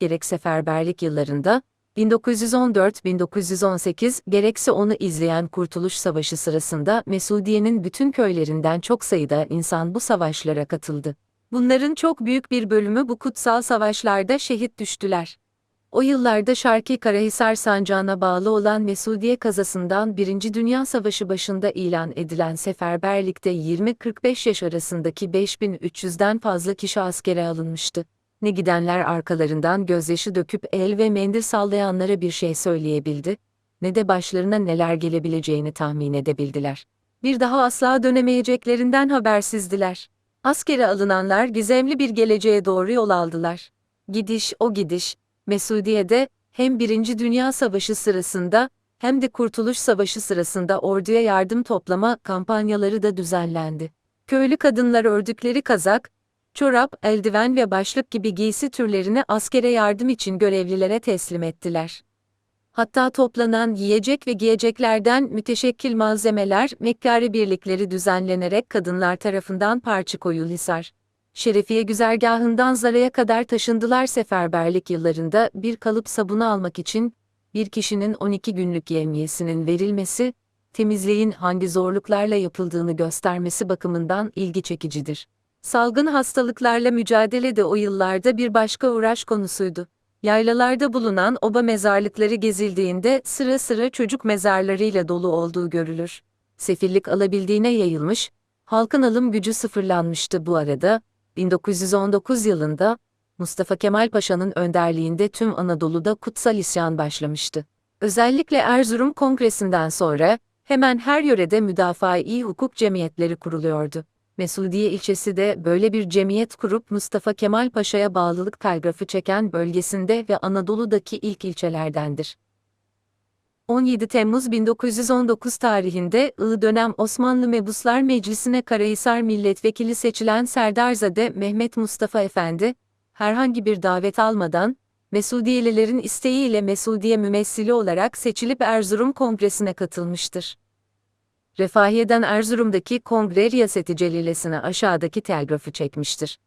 gerek seferberlik yıllarında, 1914-1918 gerekse onu izleyen Kurtuluş Savaşı sırasında Mesudiye'nin bütün köylerinden çok sayıda insan bu savaşlara katıldı. Bunların çok büyük bir bölümü bu kutsal savaşlarda şehit düştüler. O yıllarda Şarkı Karahisar Sancağı'na bağlı olan Mesudiye kazasından Birinci Dünya Savaşı başında ilan edilen seferberlikte 20-45 yaş arasındaki 5300'den fazla kişi askere alınmıştı. Ne gidenler arkalarından gözyaşı döküp el ve mendil sallayanlara bir şey söyleyebildi, ne de başlarına neler gelebileceğini tahmin edebildiler. Bir daha asla dönemeyeceklerinden habersizdiler. Askere alınanlar gizemli bir geleceğe doğru yol aldılar. Gidiş o gidiş, Mesudiye'de hem Birinci Dünya Savaşı sırasında hem de Kurtuluş Savaşı sırasında orduya yardım toplama kampanyaları da düzenlendi. Köylü kadınlar ördükleri kazak, çorap, eldiven ve başlık gibi giysi türlerini askere yardım için görevlilere teslim ettiler. Hatta toplanan yiyecek ve giyeceklerden müteşekkil malzemeler, mekkari birlikleri düzenlenerek kadınlar tarafından Parçıkoyulhisar, Şerefiye güzergahından Zara'ya kadar taşındılar seferberlik yıllarında bir kalıp sabunu almak için, bir kişinin 12 günlük yemiyesinin verilmesi, temizliğin hangi zorluklarla yapıldığını göstermesi bakımından ilgi çekicidir. Salgın hastalıklarla mücadele de o yıllarda bir başka uğraş konusuydu. Yaylalarda bulunan oba mezarlıkları gezildiğinde sıra sıra çocuk mezarlarıyla dolu olduğu görülür. Sefillik alabildiğine yayılmış, halkın alım gücü sıfırlanmıştı bu arada. 1919 yılında Mustafa Kemal Paşa'nın önderliğinde tüm Anadolu'da kutsal isyan başlamıştı. Özellikle Erzurum Kongresi'nden sonra hemen her yörede müdafaa-i hukuk cemiyetleri kuruluyordu. Mesudiye ilçesi de böyle bir cemiyet kurup Mustafa Kemal Paşa'ya bağlılık telgrafı çeken bölgesinde ve Anadolu'daki ilk ilçelerdendir. 17 Temmuz 1919 tarihinde I dönem Osmanlı Mebuslar Meclisi'ne Karahisar Milletvekili seçilen Serdarzade Mehmet Mustafa Efendi, herhangi bir davet almadan, Mesudiyelilerin isteğiyle Mesudiye mümessili olarak seçilip Erzurum Kongresi'ne katılmıştır. Refahiye'den Erzurum'daki Kongre Riyaseti Celilesi'ne aşağıdaki telgrafı çekmiştir.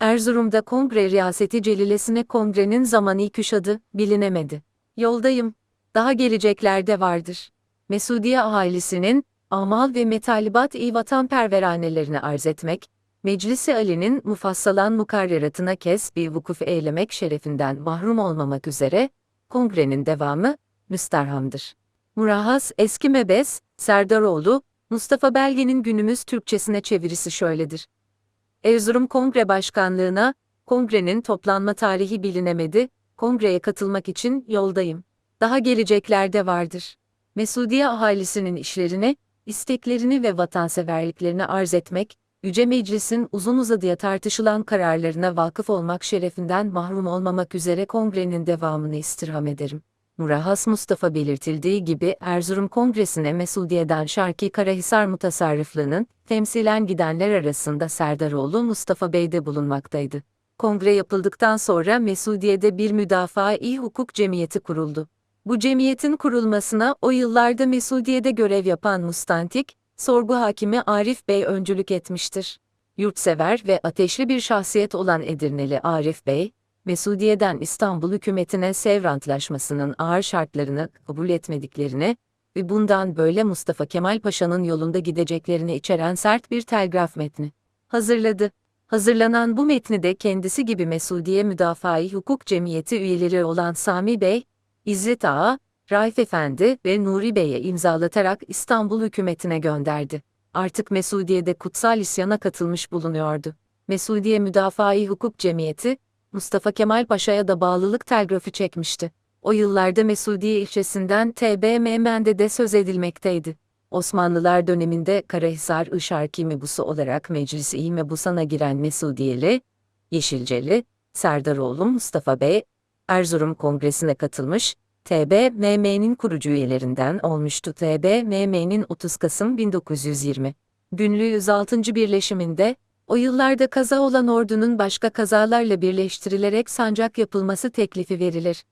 Erzurum'da Kongre Riyaseti Celilesi'ne kongrenin zamanı küşadı, bilinemedi. Yoldayım, daha geleceklerde vardır. Mesudiye ahalisinin, amal ve metalibat-i vatanperveranelerini arz etmek, Meclisi Ali'nin mufassalan mukarreratına kes bir vukuf eylemek şerefinden mahrum olmamak üzere, kongrenin devamı, müsterhamdır. Murahhas Eski Mebes, Serdaroğlu, Mustafa Belge'nin günümüz Türkçesine çevirisi şöyledir. Erzurum Kongre Başkanlığına, kongrenin toplanma tarihi bilinemedi, kongreye katılmak için yoldayım. Daha geleceklerde vardır. Mesudiye ahalisinin işlerini, isteklerini ve vatanseverliklerini arz etmek, Yüce Meclis'in uzun uzadıya tartışılan kararlarına vakıf olmak şerefinden mahrum olmamak üzere kongrenin devamını istirham ederim. Murahhas Mustafa belirtildiği gibi Erzurum Kongresi'ne Mesudiye'den Şarki Karahisar Mutasarrıflığı'nın temsilen gidenler arasında Serdaroğlu Mustafa Bey de bulunmaktaydı. Kongre yapıldıktan sonra Mesudiye'de bir müdafaa-i hukuk cemiyeti kuruldu. Bu cemiyetin kurulmasına o yıllarda Mesudiye'de görev yapan Mustantik, sorgu hakimi Arif Bey öncülük etmiştir. Yurtsever ve ateşli bir şahsiyet olan Edirneli Arif Bey, Mesudiye'den İstanbul hükümetine Sevr Antlaşması'nın ağır şartlarını kabul etmediklerini ve bundan böyle Mustafa Kemal Paşa'nın yolunda gideceklerini içeren sert bir telgraf metni hazırladı. Hazırlanan bu metni de kendisi gibi Mesudiye Müdafaa-i Hukuk Cemiyeti üyeleri olan Sami Bey, İzzet Ağa, Raif Efendi ve Nuri Bey'e imzalatarak İstanbul hükümetine gönderdi. Artık Mesudiye'de kutsal isyana katılmış bulunuyordu. Mesudiye Müdafaa-i Hukuk Cemiyeti, Mustafa Kemal Paşa'ya da bağlılık telgrafı çekmişti. O yıllarda Mesudiye ilçesinden TBMM'de de söz edilmekteydi. Osmanlılar döneminde Karahisar Işarki Mebusu olarak Meclis-i Mebusan'a giren Mesudiyeli, Yeşilceli, Serdaroğlu Mustafa Bey, Erzurum Kongresi'ne katılmış, TBMM'nin kurucu üyelerinden olmuştu. TBMM'nin 30 Kasım 1920 günlüğü 106. birleşiminde, o yıllarda kaza olan ordunun başka kazalarla birleştirilerek sancak yapılması teklifi verilir.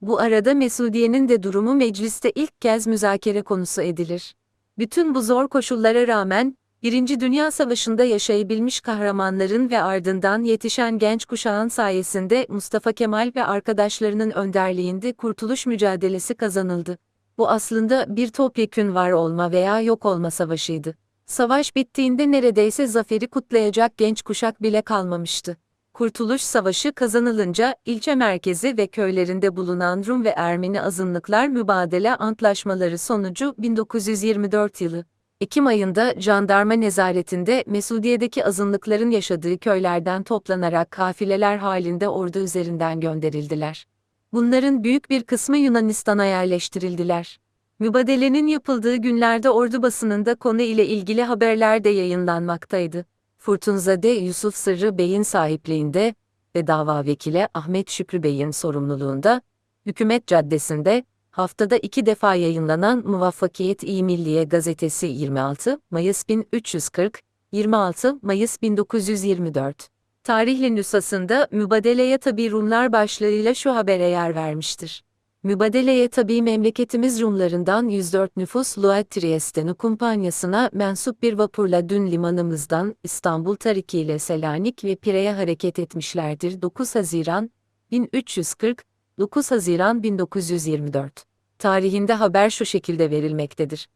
Bu arada Mesudiye'nin de durumu mecliste ilk kez müzakere konusu edilir. Bütün bu zor koşullara rağmen, Birinci Dünya Savaşı'nda yaşayabilmiş kahramanların ve ardından yetişen genç kuşağın sayesinde Mustafa Kemal ve arkadaşlarının önderliğinde kurtuluş mücadelesi kazanıldı. Bu aslında bir topyekün var olma veya yok olma savaşıydı. Savaş bittiğinde neredeyse zaferi kutlayacak genç kuşak bile kalmamıştı. Kurtuluş Savaşı kazanılınca ilçe merkezi ve köylerinde bulunan Rum ve Ermeni azınlıklar mübadele antlaşmaları sonucu 1924 yılı Ekim ayında jandarma nezaretinde Mesudiye'deki azınlıkların yaşadığı köylerden toplanarak kafileler halinde ordu üzerinden gönderildiler. Bunların büyük bir kısmı Yunanistan'a yerleştirildiler. Mübadelenin yapıldığı günlerde ordu basınında konu ile ilgili haberler de yayınlanmaktaydı. Furtunzade Yusuf Sırrı Bey'in sahipliğinde ve dava vekili Ahmet Şükrü Bey'in sorumluluğunda, Hükümet Caddesi'nde, haftada iki defa yayınlanan Muvaffakiyet-i Milliye gazetesi 26 Mayıs 1340, 26 Mayıs 1924. Tarihli nüshasında Mübadeleye Tabi Rumlar başlığıyla şu habere yer vermiştir. Mübadeleye tabi memleketimiz Rumlarından 104 nüfus Luat Trieste'nin kumpanyasına mensup bir vapurla dün limanımızdan İstanbul Tariki ile Selanik ve Pire'ye hareket etmişlerdir. 9 Haziran 1340, 9 Haziran 1924. Tarihinde haber şu şekilde verilmektedir.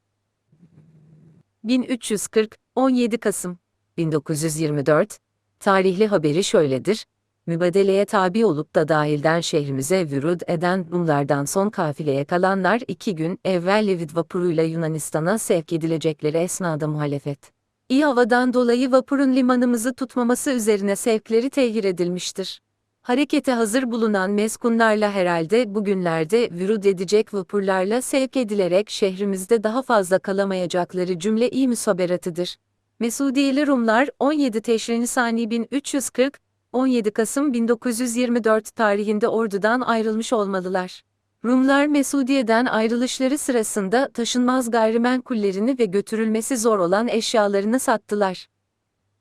1340, 17 Kasım 1924. Tarihli haberi şöyledir. Mübadeleye tabi olup da dahilden şehrimize vürud eden Rumlardan son kafileye kalanlar iki gün evvel Levit vapuruyla Yunanistan'a sevk edilecekleri esnada muhalefet. İyi havadan dolayı vapurun limanımızı tutmaması üzerine sevkleri tehir edilmiştir. Harekete hazır bulunan meskunlarla herhalde bugünlerde vürud edecek vapurlarla sevk edilerek şehrimizde daha fazla kalamayacakları cümle iyi müsaberatıdır. Mesudiyeli Rumlar 17 Teşrin Sani 1340, 17 Kasım 1924 tarihinde ordudan ayrılmış olmalılar. Rumlar Mesudiye'den ayrılışları sırasında taşınmaz gayrimenkullerini ve götürülmesi zor olan eşyalarını sattılar.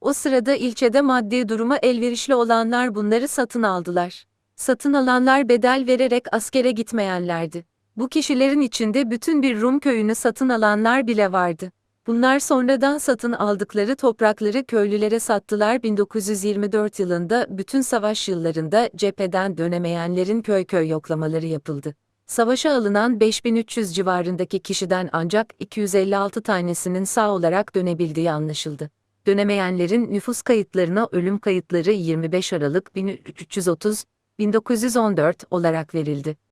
O sırada ilçede maddi duruma elverişli olanlar bunları satın aldılar. Satın alanlar bedel vererek askere gitmeyenlerdi. Bu kişilerin içinde bütün bir Rum köyünü satın alanlar bile vardı. Bunlar sonradan satın aldıkları toprakları köylülere sattılar 1924 yılında bütün savaş yıllarında cepheden dönemeyenlerin köy köy yoklamaları yapıldı. Savaşa alınan 5300 civarındaki kişiden ancak 256 tanesinin sağ olarak dönebildiği anlaşıldı. Dönemeyenlerin nüfus kayıtlarına ölüm kayıtları 25 Aralık 1330, 1914 olarak verildi.